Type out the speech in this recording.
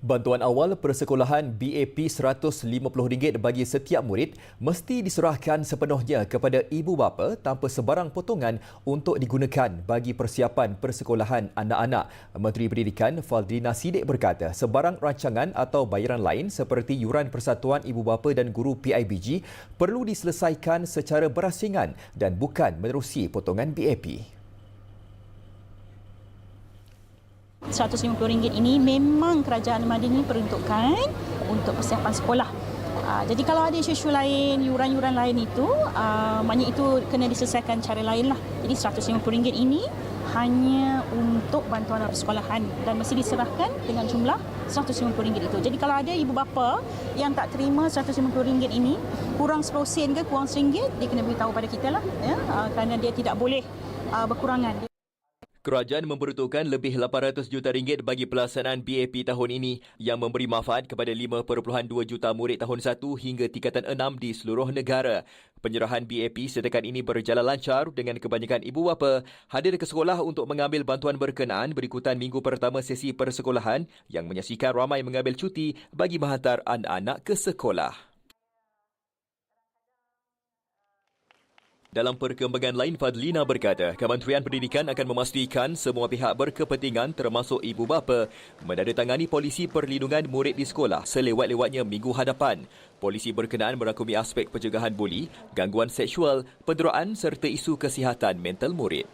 Bantuan awal persekolahan BAP RM150 bagi setiap murid mesti diserahkan sepenuhnya kepada ibu bapa tanpa sebarang potongan untuk digunakan bagi persiapan persekolahan anak-anak. Menteri Pendidikan Faldrina Sidik berkata sebarang rancangan atau bayaran lain seperti yuran Persatuan Ibu Bapa dan Guru PIBG perlu diselesaikan secara berasingan dan bukan menerusi potongan BAP. RM150 ini memang kerajaan Madini peruntukkan untuk persiapan sekolah. Uh, jadi kalau ada isu-isu lain, yuran-yuran lain itu, uh, maknanya itu kena diselesaikan cara lain lah. Jadi RM150 ini hanya untuk bantuan persekolahan dan mesti diserahkan dengan jumlah RM150 itu. Jadi kalau ada ibu bapa yang tak terima RM150 ini, kurang 10 sen ke kurang RM1, dia kena beritahu pada kita lah. Ya? Uh, kerana dia tidak boleh uh, berkurangan. Kerajaan memperuntukkan lebih 800 juta ringgit bagi pelaksanaan BAP tahun ini yang memberi manfaat kepada 5.2 juta murid tahun 1 hingga tingkatan 6 di seluruh negara. Penyerahan BAP setakat ini berjalan lancar dengan kebanyakan ibu bapa hadir ke sekolah untuk mengambil bantuan berkenaan berikutan minggu pertama sesi persekolahan yang menyaksikan ramai mengambil cuti bagi menghantar anak-anak ke sekolah. Dalam perkembangan lain, Fadlina berkata, Kementerian Pendidikan akan memastikan semua pihak berkepentingan termasuk ibu bapa menandatangani polisi perlindungan murid di sekolah selewat-lewatnya minggu hadapan. Polisi berkenaan merangkumi aspek pencegahan buli, gangguan seksual, penderaan serta isu kesihatan mental murid.